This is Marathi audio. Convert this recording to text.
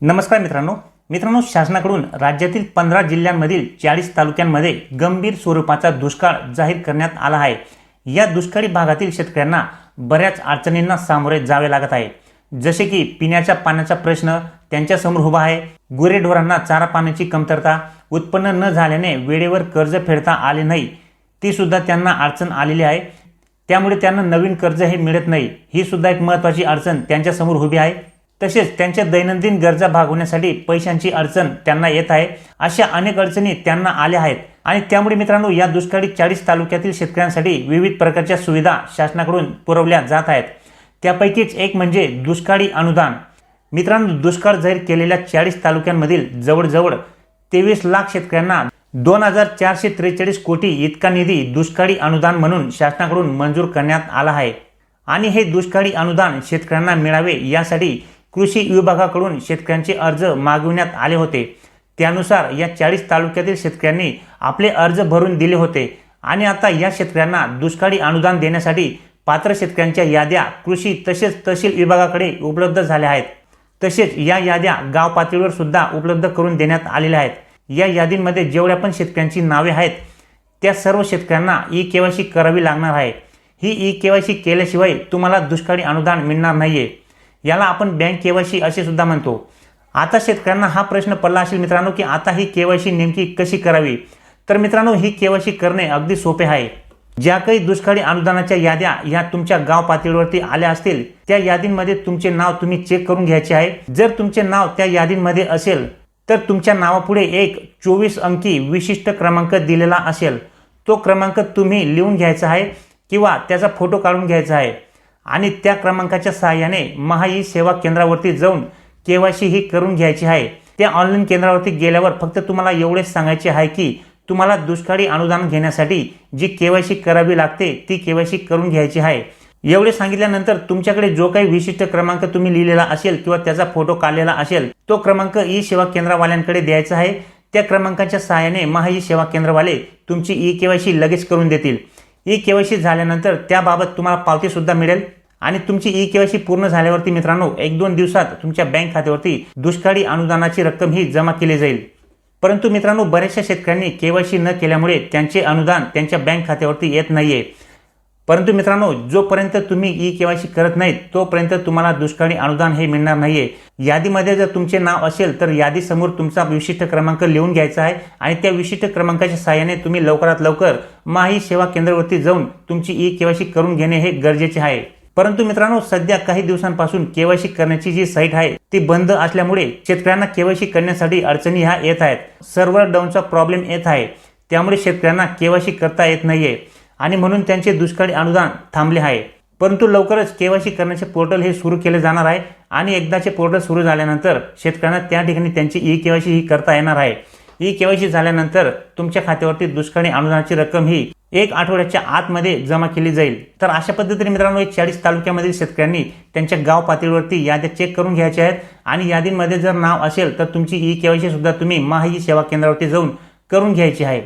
नमस्कार मित्रांनो. मित्रांनो शासनाकडून राज्यातील पंधरा जिल्ह्यांमधील चाळीस तालुक्यांमध्ये गंभीर स्वरूपाचा दुष्काळ जाहीर करण्यात आला आहे. या दुष्काळी भागातील शेतकऱ्यांना बऱ्याच अडचणींना सामोरे जावे लागत आहे. जसे की पिण्याच्या पाण्याचा प्रश्न त्यांच्यासमोर उभा आहे. गुरेढोरांना चारा पाण्याची कमतरता उत्पन्न न झाल्याने वेळेवर कर्ज फेडता आले नाही ती सुद्धा त्यांना अडचण आलेली आहे. त्यामुळे त्यांना नवीन कर्ज हे मिळत नाही. ही सुद्धा एक महत्त्वाची अडचण त्यांच्यासमोर उभी आहे. तसेच त्यांच्या दैनंदिन गरजा भागवण्यासाठी पैशांची अडचण त्यांना येत आहे. अशा अनेक अडचणी त्यांना आल्या आहेत. आणि त्यामुळे मित्रांनो या दुष्काळी चाळीस तालुक्यातील शेतकऱ्यांसाठी विविध प्रकारच्या सुविधा शासनाकडून पुरवल्या जात आहेत. त्यापैकीच एक म्हणजे दुष्काळी अनुदान. मित्रांनो दुष्काळ जाहीर केलेल्या चाळीस तालुक्यांमधील जवळजवळ तेवीस लाख शेतकऱ्यांना दोन हजार चारशे त्रेचाळीस कोटी इतका निधी दुष्काळी अनुदान म्हणून शासनाकडून मंजूर करण्यात आला आहे. आणि हे दुष्काळी अनुदान शेतकऱ्यांना मिळावे यासाठी कृषी विभागाकडून शेतकऱ्यांचे अर्ज मागविण्यात आले होते. त्यानुसार या चाळीस तालुक्यातील शेतकऱ्यांनी आपले अर्ज भरून दिले होते आणि आता या शेतकऱ्यांना दुष्काळी अनुदान देण्यासाठी पात्र शेतकऱ्यांच्या याद्या कृषी तसेच तहसील विभागाकडे उपलब्ध झाल्या आहेत. तसेच या याद्या गाव पातळीवर सुद्धा उपलब्ध करून देण्यात आलेल्या आहेत. या यादींमध्ये जेवढ्या पण शेतकऱ्यांची नावे आहेत त्या सर्व शेतकऱ्यांना ई केवायसी करावी लागणार आहे. ही ई केवायसी केल्याशिवाय तुम्हाला दुष्काळी अनुदान मिळणार नाही आहे याला आपण बँक केवायसी असे सुद्धा म्हणतो. आता शेतकऱ्यांना हा प्रश्न पडला असेल मित्रांनो की आता ही केवायसी नेमकी कशी करावी? तर मित्रांनो ही केवायसी करणे अगदी सोपे आहे. ज्या काही दुष्काळी अनुदानाच्या याद्या या तुमच्या गाव पातळीवरती आल्या असतील त्या यादींमध्ये तुमचे नाव तुम्ही चेक करून घ्यायचे आहे. जर तुमचे नाव त्या यादींमध्ये असेल तर तुमच्या नावापुढे एक चोवीस अंकी विशिष्ट क्रमांक दिलेला असेल. तो क्रमांक तुम्ही लिहून घ्यायचा आहे किंवा त्याचा फोटो काढून घ्यायचा आहे. आणि त्या क्रमांकाच्या सहाय्याने ई सेवा केंद्रावरती जाऊन केवायसी ही करून घ्यायची आहे. त्या ऑनलाईन केंद्रावरती गेल्यावर फक्त तुम्हाला एवढेच सांगायचे आहे की तुम्हाला दुष्काळी अनुदान घेण्यासाठी जी केवायसी करावी लागते ती केवायसी करून घ्यायची आहे. एवढे सांगितल्यानंतर तुमच्याकडे जो काही विशिष्ट क्रमांक तुम्ही लिहिलेला असेल किंवा त्याचा फोटो काढलेला असेल तो क्रमांक ई सेवा केंद्रवाल्यांकडे द्यायचा आहे. त्या क्रमांकाच्या सहाय्याने ई सेवा केंद्रवाले तुमची ई केवायसी लगेच करून देतील. ई केवायसी झाल्यानंतर त्याबाबत तुम्हाला पावतीसुद्धा मिळेल. आणि तुमची ई केवायसी पूर्ण झाल्यावरती मित्रांनो एक दोन दिवसात तुमच्या बँक खात्यावरती दुष्काळी अनुदानाची रक्कम ही जमा केली जाईल. परंतु मित्रांनो बऱ्याचशा शेतकऱ्यांनी केवायसी न केल्यामुळे त्यांचे अनुदान त्यांच्या बँक खात्यावरती येत नाहीये. परंतु मित्रांनो जोपर्यंत तुम्ही ई केवायसी करत नाहीत तोपर्यंत तुम्हाला दुष्काळी अनुदान हे मिळणार नाहीये. यादीमध्ये जर तुमचे नाव असेल तर यादीसमोर तुमचा विशिष्ट क्रमांक लिहून घ्यायचा आहे आणि त्या विशिष्ट क्रमांकाच्या सहाय्याने तुम्ही लवकरात लवकर माही सेवा केंद्रावरती जाऊन तुमची ई केवायसी करून घेणे हे गरजेचे आहे. परंतु मित्रांनो सध्या काही दिवसांपासून केवायसी करण्याची जी साईट आहे ती बंद असल्यामुळे शेतकऱ्यांना केवायसी करण्यासाठी अडचणी ह्या येत आहेत. सर्व्हर डाऊनचा प्रॉब्लेम येत आहे. त्यामुळे शेतकऱ्यांना केवायसी करता येत नाहीये. आणि म्हणून त्यांचे दुष्काळी अनुदान थांबले आहे. परंतु लवकरच केवायसी करण्याचे पोर्टल हे सुरू केले जाणार आहे आणि एकदाचे पोर्टल सुरू झाल्यानंतर शेतकऱ्यांना त्या ठिकाणी त्यांची ई केवायसी ही करता येणार आहे. ई केवायसी झाल्यानंतर तुमच्या खात्यावरती दुष्काळी अनुदानाची रक्कम ही एक आठवड्याच्या आतमध्ये जमा केली जाईल. तर अशा पद्धतीने मित्रांनो एक चाळीस तालुक्यामधील शेतकऱ्यांनी त्यांच्या गाव पातळीवरती याद्या चेक करून घ्यायच्या आहेत आणि यादींमध्ये जर नाव असेल तर तुमची ई केवायसी सुद्धा तुम्ही महाई सेवा केंद्रावरती जाऊन करून घ्यायची आहे.